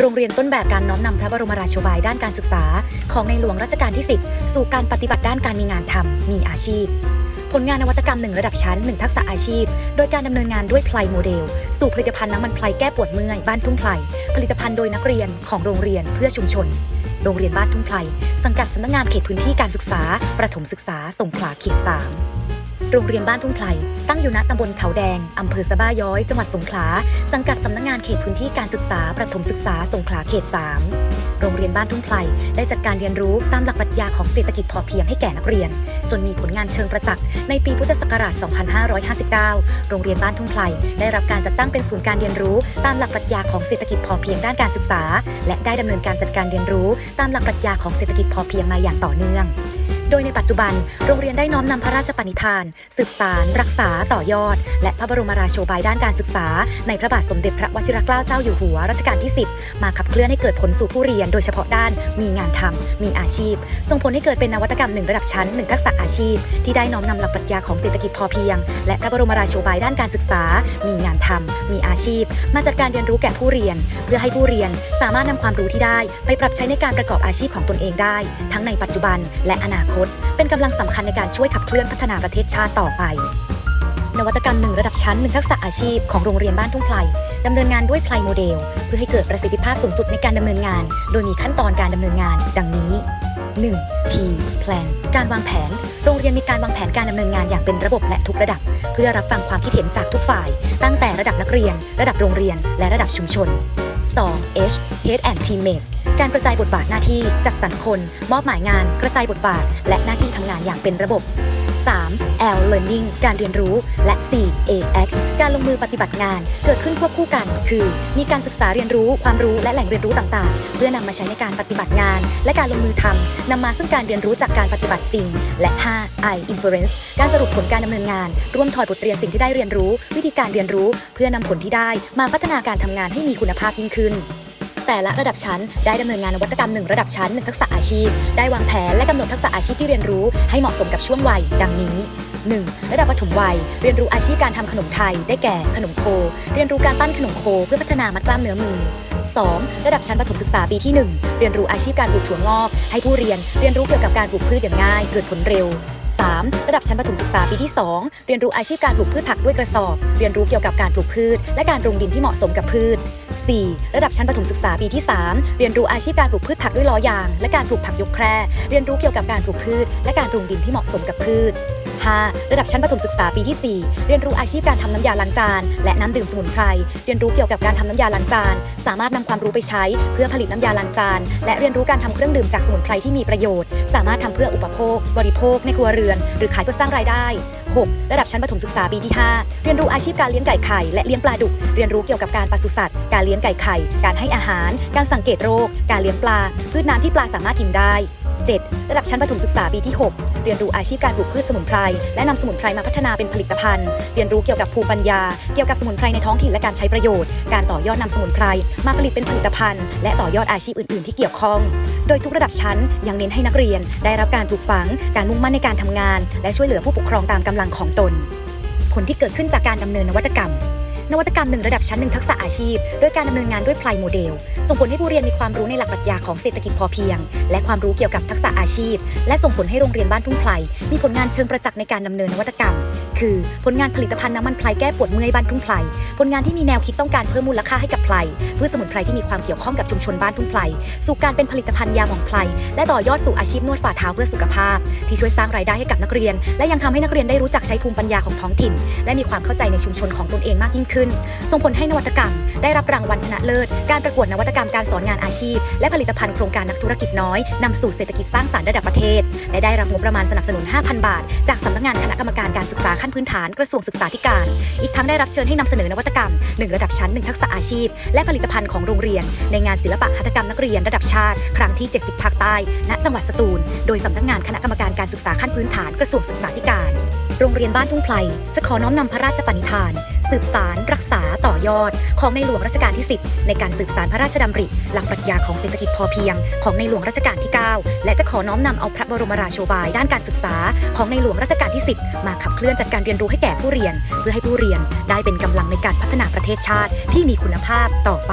โรงเรียนต้นแบบการน้อมนำพระบรมราโชบายด้านการศึกษา ของในหลวงรัชกาลที่ 10 สู่การปฏิบัติด้านการมีงานทำมีอาชีพ ผลงานนวัตกรรมหนึ่งระดับชั้นหนึ่งทักษะอาชีพ โดยการดำเนินงานด้วยไพลโมเดล สู่ผลิตภัณฑ์น้ำมันไพลแก้ปวดเมื่อยบ้านทุ่งไพลผลิตภัณฑ์โดยนักเรียนของโรงเรียนเพื่อชุมชน โรงเรียนบ้านทุ่งไพลสังกัดสำนักงานเขตพื้นที่การศึกษา ประถมศึกษาสงขลาเขตสาม โรงเรียนบ้านทุ่งไพลตั้งอยู่ณตำบลเขาแดง อำเภอสะบ้าย้อย จังหวัดสงขลา สังกัดสำนักงานเขตพื้นที่การศึกษา ประถมศึกษาสงขลาเขต 3 โรงเรียนบ้านทุ่งไพลได้จัดการเรียนรู้ตามหลักปรัชญาของเศรษฐกิจพอเพียงให้แก่นักเรียน จนมีผลงานเชิงประจักษ์ในปีพุทธศักราช 2559 โรงเรียนบ้านทุ่งไพลได้รับการจัดตั้งเป็นศูนย์การเรียนรู้ ตามหลักปรัชญาของเศรษฐกิจพอเพียงด้านการศึกษา และได้ดำเนินการจัดการเรียนรู้ ตามหลักปรัชญาของเศรษฐกิจพอเพียงมาอย่างต่อเนื่อง โดยในปัจจุบัน โรงเรียนได้น้อมนำพระราชปณิธานสืบสาร รักษาต่อยอด และพระบรมราโชบายด้านการศึกษา ในพระบาทสมเด็จพระวชิรเกล้าเจ้าอยู่หัวรัชกาลที่ 10 มาขับเคลื่อนให้เกิดผลสู่ผู้เรียน โดยเฉพาะด้านมีงานทำมีอาชีพ ส่งผลให้เกิดเป็นนวัตกรรมหนึ่งระดับชั้นหนึ่งทักษะอาชีพ ที่ได้น้อมนำหลักปรัชญาของเศรษฐกิจพอเพียง และพระบรมราโชบายด้านการศึกษา มีงานทำมีอาชีพ มาจัดการเรียนรู้แก่ผู้เรียน เพื่อให้ผู้เรียนสามารถนำความรู้ที่ได้ ไปปรับใช้ในการประกอบอาชีพของตนเองได้ ทั้งในปัจจุบันและอนาคต เป็นกำลังสำคัญในการช่วยขับเคลื่อนพัฒนาประเทศชาติต่อไป นวัตกรรมหนึ่งระดับชั้นหนึ่งทักษะอาชีพของโรงเรียนบ้านทุ่งไพลดำเนินงานด้วยไพลโมเดล เพื่อให้เกิดประสิทธิภาพสูงสุดในการดำเนินงาน โดยมีขั้นตอนการดำเนินงาน ดังนี้ 1. P Plan การวางแผน โรงเรียนมีการวางแผนการดำเนินงานอย่างเป็นระบบและทุกระดับ เพื่อรับฟังความคิดเห็นจากทุกฝ่าย ตั้งแต่ระดับนักเรียน ระดับโรงเรียน และระดับชุมชน 2. H Head and Teammates การกระจายบทบาทหน้าที่ จัดสรรคน มอบหมายงาน กระจายบทบาท และหน้าที่ทำงานอย่างเป็นระบบ 3. L Learning การเรียนรู้ และ 4. A Act การลงมือปฏิบัติงาน เกิดขึ้นควบคู่กัน คือ มีการศึกษาเรียนรู้ ความรู้และแหล่งเรียนรู้ต่างๆ เพื่อนำมาใช้ในการปฏิบัติงาน และการลงมือทำนำมาซึ่งการเรียนรู้จากการปฏิบัติจริง และ 5. I Inference การสรุปผลการดำเนินงาน ร่วมถอดบทเรียนสิ่งที่ได้เรียนรู้ วิธีการเรียนรู้ เพื่อนำผลที่ได้มาพัฒนาการทำงานให้มีคุณภาพยิ่งขึ้น แต่ละระดับชั้น ได้ดำเนินงานนวัตกรรมหนึ่งระดับชั้นหนึ่งทักษะอาชีพ ได้วางแผนและกำหนดทักษะอาชีพที่เรียนรู้ ให้เหมาะสมกับช่วงวัย ดังนี้ 1. ระดับปฐมวัย เรียนรู้อาชีพการทำขนมไทย ได้แก่ขนมโค เรียนรู้การปั้นขนมโค เพื่อพัฒนามัดกล้ามเนื้อมือ 2. ระดับชั้นประถมศึกษาปีที่ 1 เรียนรู้อาชีพการปลูกถั่วงอก ให้ผู้เรียนเรียนรู้เกี่ยวกับการปลูกพืชอย่างง่าย เกิดผลเร็ว 3. ระดับชั้นประถมศึกษาปีที่ 2 เรียนรู้อาชีพการปลูกพืชผักด้วยกระสอบ เรียนรู้เกี่ยวกับการปลูกพืช และการปรุงดินที่เหมาะสมกับพืช 4. ระดับชั้นประถมศึกษาปีที่ 3 เรียนรู้อาชีพการปลูกพืชผักด้วยล้อยาง และการปลูกผักยกแคร่เรียนรู้เกี่ยวกับการปลูกพืช และการปรุงดินที่เหมาะสมกับพืช 5. ระดับชั้นประถมศึกษาปีที่ 4 เรียนรู้อาชีพการทำน้ำยาล้างจาน และน้ำดื่มสมุนไพร เรียนรู้เกี่ยวกับการทำน้ำยาล้างจาน สามารถนำความรู้ไปใช้เพื่อผลิตน้ำยาล้างจาน และเรียนรู้การทำเครื่องดื่มจากสมุนไพรที่มีประโยชน์ สามารถทำเพื่ออุปโภค บริโภค ในครัวเรือน หรือขายเพื่อสร้างรายได้ 6. ระดับชั้นประถมศึกษาปีที่ 5 เรียนรู้อาชีพการเลี้ยงไก่ไข่และเลี้ยงปลาดุก เรียนรู้เกี่ยวกับการปศุสัตว์ การเลี้ยงไก่ไข่ การให้อาหาร การสังเกตโรค การเลี้ยงปลา พืชน้ำที่ปลาสามารถกินได้ 7. ระดับชั้นประถมศึกษาปีที่ 6 เรียนรู้อาชีพการปลูกพืชสมุนไพร และนำสมุนไพรมาพัฒนาเป็นผลิตภัณฑ์ เรียนรู้เกี่ยวกับภูมิปัญญา เกี่ยวกับสมุนไพรในท้องถิ่นและการใช้ประโยชน์ การต่อยอดนำสมุนไพร มาผลิตเป็นผลิตภัณฑ์ และต่อยอดอาชีพอื่น ๆ ที่เกี่ยวข้อง โดยทุกระดับชั้นยังเน้นให้นักเรียน ได้รับการปลูกฝัง การมุ่งมั่นในการทำงาน และช่วยเหลือผู้ปกครองตามกำลังของตน ผลที่เกิดขึ้นจากการดำเนินนวัตกรรม นวัตกรรมหนึ่งระดับชั้นหนึ่งทักษะอาชีพด้วยการดำเนินงานด้วยพลายโมเดล ส่งผลให้ผู้เรียนมีความรู้ในหลักปรัชญาของเศรษฐกิจพอเพียง และความรู้เกี่ยวกับทักษะอาชีพ และส่งผลให้โรงเรียนบ้านทุ่งไพลมีผลงานเชิงประจักษ์ในการดำเนินนวัตกรรม คือ ผลงานผลิตภัณฑ์น้ำมันไพลแก้ปวดเมื่อยบ้านทุ่งไพลผลงานที่มีแนวคิดต้องการเพิ่มมูลค่าให้กับไพลเพื่อสมุนไพรที่มีความเกี่ยวข้องกับชุมชนบ้านทุ่งไพลสู่การเป็นผลิตภัณฑ์ยาหมองไพลและต่อยอดสู่อาชีพนวดฝ่าเท้าเพื่อสุขภาพ ที่ช่วยสร้างรายได้ให้กับนักเรียน และยังทำให้นักเรียนได้รู้จักใช้ภูมิปัญญาของท้องถิ่น และมีความเข้าใจในชุมชนของตนเองมากยิ่งขึ้น ส่งผลให้นวัตกรรม ได้รับรางวัลชนะเลิศ การประกวดนวัตกรรมการสอนงานอาชีพ และผลิตภัณฑ์โครงการนักธุรกิจน้อยนำสู่เศรษฐกิจสร้างสรรค์ระดับประเทศ และได้รับงบประมาณสนับสนุน 5,000 บาท จากสำนักงานคณะกรรมการการศึกษาขั้นพื้นฐานกระทรวงศึกษาธิการ อีกทั้งได้รับเชิญให้นำเสนอนวัตกรรม 1 ระดับชั้น 1 ทักษะอาชีพ และผลิตภัณฑ์ของโรงเรียน ในงานศิลปะหัตถกรรมนักเรียนระดับชาติ ครั้งที่ 70 ภาคใต้ ณ จังหวัดสตูล โดยสำนักงานคณะกรรมการการศึกษาขั้นพื้นฐานกระทรวงศึกษาธิการ โรงเรียนบ้านทุ่งไพลจะขอน้อมนำพระราชปณิธาน สืบสาร รักษาต่อยอด ของในหลวงรัชกาลที่ 10 ในการสืบสารพระราชดำริ หลักปรัชญาของเศรษฐกิจพอเพียง ของในหลวงรัชกาลที่ 9 และจะขอน้อมนำเอาพระบรมราโชบายด้านการศึกษา ของในหลวงรัชกาลที่ 10 มาขับเคลื่อนจัดการเรียนรู้ให้แก่ผู้เรียน เพื่อให้ผู้เรียนได้เป็นกำลังในการพัฒนาประเทศชาติที่มีคุณภาพต่อไป